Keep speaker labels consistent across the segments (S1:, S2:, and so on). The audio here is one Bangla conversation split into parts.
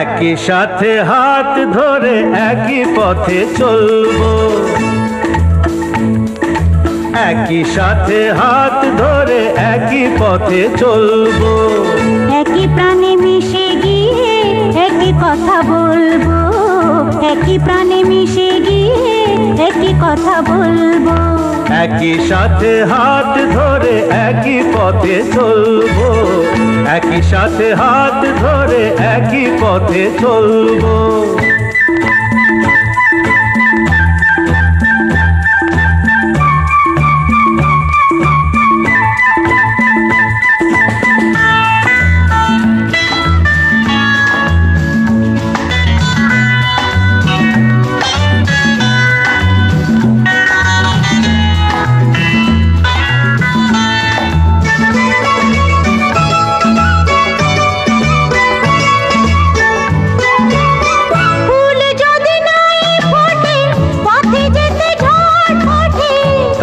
S1: একই সাথে হাত ধরে একই পথে চলবো। একই সাথে হাত ধরে একই পথে চলবো।
S2: একই প্রাণে মিশে গিয়ে একই কথা বলব। একই প্রাণে মিশে গিয়ে একই কথা বলব।
S1: একই সাথে হাত ধরে একই পথে চলবো। একই সাথে হাত ধরে একই পথে চলবো।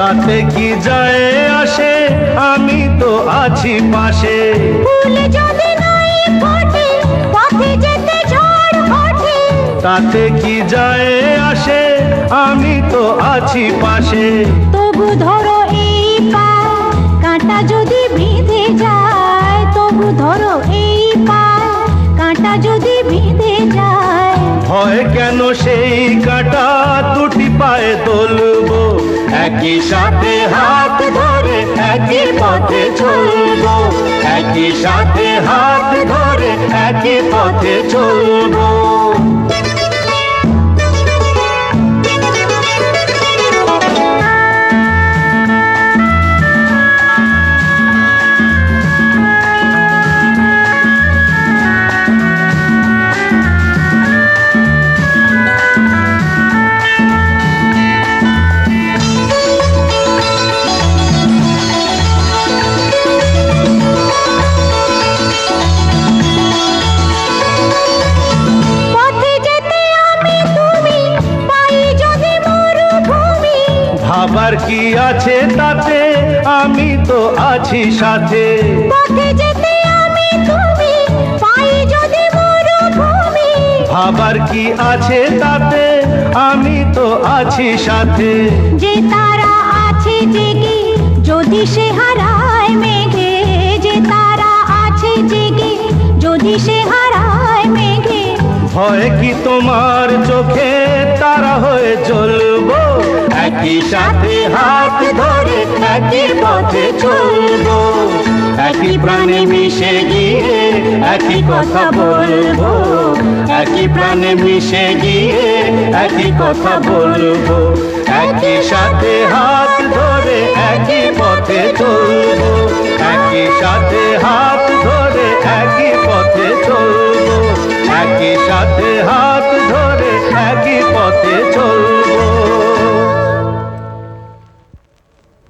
S1: তাতে কি যায় আসে? আমি তো আছি পাশে। তাতে কি যায় আসে? আমি তো আছি পাশে।
S2: তবু ধরো এই পা কাঁটা যদি বিঁধে যায় তবু ধরো এই পা কাঁটা যদি বিঁধে যায়।
S1: হয় কেন সেই কাঁটা দুটি পায়ে তুলবো একই সাথে হাত ধরে একই পথে চলবো। একই সাথে হাত ধরে একই পথে চলবো। ভাবার কি আছে তাতে? আমি তো আছি সাথে। ভাবার কি আছে তাতে? আমি তো আছি সাথে।
S2: যে তারা আছে জেগে যদি সে হারায় মেঘে। যে তারা আছে জেগে যদি সে হারায় মেঘে।
S1: ভয় কি তোমার চোখে? তারা হয়ে চলবো একই সাথে হাত ধরে একই পথে চলবো। একই প্রাণে মিশে গিয়ে একই কথা বলব। একই প্রাণে মিশে গিয়ে একই কথা বলব। একই সাথে হাত ধরে একই পথে চলবো। একই সাথে হাত ধরে একই পথে চলবো। একই সাথে হাত ধরে একই পথে চলবো।